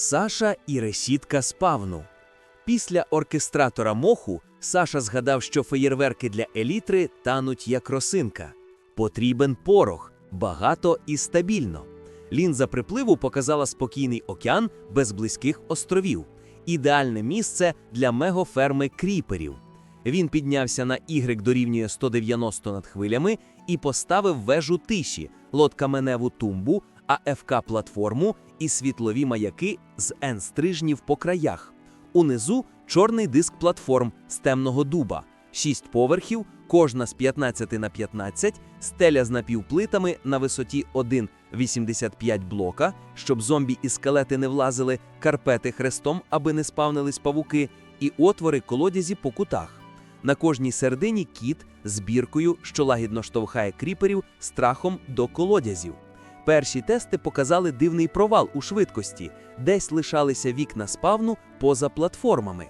Саша і решітка спавну. Після оркестратора моху Саша згадав, що феєрверки для елітри тануть як росинка. Потрібен порох, багато і стабільно. Лінза припливу показала спокійний океан без близьких островів, ідеальне місце для мегоферми кріперів. Він піднявся на Y дорівнює 190 над хвилями і поставив вежу тиші, лодкаменеву тумбу, АФК-платформу і світлові маяки з N-стрижнів по краях. Унизу чорний диск платформ з темного дуба, шість поверхів, кожна з 15 на 15, стеля з напівплитами на висоті 1,85 блока, щоб зомбі і скелети не влазили, карпети хрестом, аби не спавнились павуки, і отвори колодязі по кутах. На кожній середині кіт з біркою, що лагідно штовхає кріперів страхом до колодязів. Перші тести показали дивний провал у швидкості, десь лишалися вікна спавну поза платформами.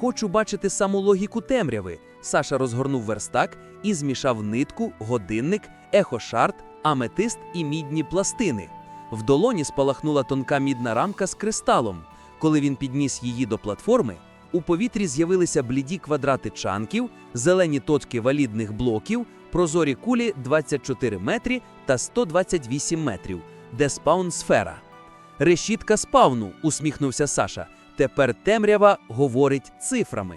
Хочу бачити саму логіку темряви. Саша розгорнув верстак і змішав нитку, годинник, ехошарт, аметист і мідні пластини. В долоні спалахнула тонка мідна рамка з кристалом. Коли він підніс її до платформи, у повітрі з'явилися бліді квадрати чанків, зелені точки валідних блоків, прозорі кулі 24 метрі та 128 метрів, де спаун сфера. Решітка спавну, усміхнувся Саша. Тепер темрява говорить цифрами.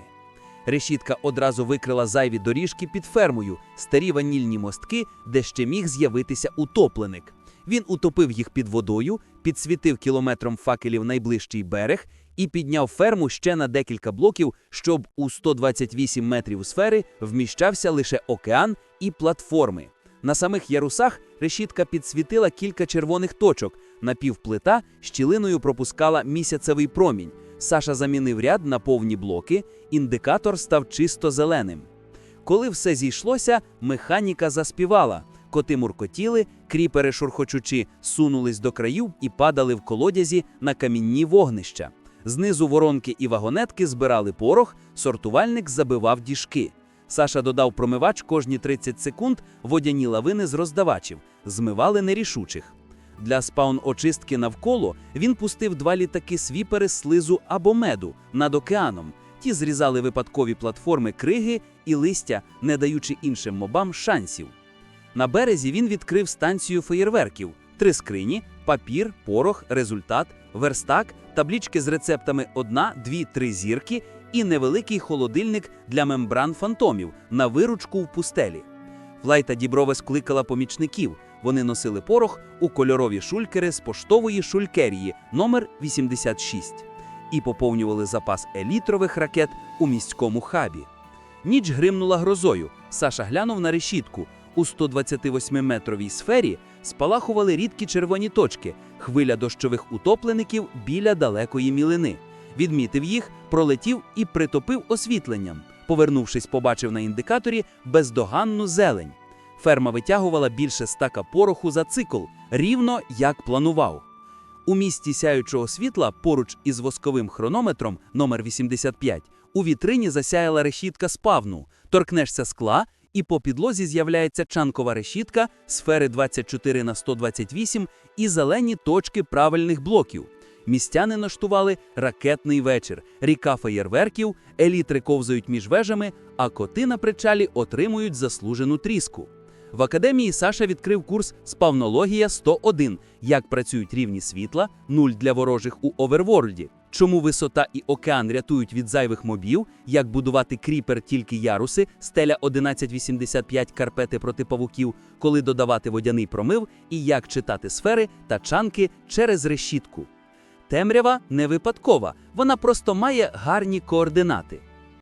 Решітка одразу викрила зайві доріжки під фермою, старі ванільні мостки, де ще міг з'явитися утопленик. Він утопив їх під водою, підсвітив кілометром факелів найближчий берег і підняв ферму ще на декілька блоків, щоб у 128 метрів сфери вміщався лише океан і платформи. На самих ярусах решітка підсвітила кілька червоних точок. Напівплита щілиною пропускала місяцевий промінь. Саша замінив ряд на повні блоки, індикатор став чисто зеленим. Коли все зійшлося, механіка заспівала. Коти муркотіли, кріпери шурхочучи, сунулись до країв і падали в колодязі на камінні вогнища. Знизу воронки і вагонетки збирали порох, сортувальник забивав діжки. Саша додав промивач кожні 30 секунд водяні лавини з роздавачів, змивали нерішучих. Для спаун-очистки навколо він пустив два літаки свіпери слизу або меду над океаном. Ті зрізали випадкові платформи криги і листя, не даючи іншим мобам шансів. На березі він відкрив станцію феєрверків: три скрині, папір, порох, результат, верстак, таблічки з рецептами одна, дві, три зірки і невеликий холодильник для мембран фантомів на виручку в пустелі. Влайта Діброве скликала помічників. Вони носили порох у кольорові шулькери з поштової шулькерії номер 86 і поповнювали запас елітрових ракет у міському хабі. Ніч гримнула грозою. Саша глянув на решітку. У 128-метровій сфері спалахували рідкі червоні точки, хвиля дощових утоплеників біля далекої мілини. Відмітив їх, пролетів і притопив освітленням. Повернувшись, побачив на індикаторі бездоганну зелень. Ферма витягувала більше стака пороху за цикл, рівно як планував. У місті сяючого світла поруч із восковим хронометром номер 85 у вітрині засяяла решітка спавну. Торкнешся скла, і по підлозі з'являється чанкова решітка сфери 24 на 128 і зелені точки правильних блоків. Містяни наштували ракетний вечір, ріка феєрверків, елітри ковзають між вежами, а коти на причалі отримують заслужену тріску. В академії Саша відкрив курс Спавнологія 101, як працюють рівні світла, нуль для ворожих у оверворлді, чому висота і океан рятують від зайвих мобів, як будувати кріпер тільки яруси, стеля 1185 карпети проти павуків, коли додавати водяний промив, і як читати сфери та чанки через решітку. Темрява не випадкова, вона просто має гарні координати.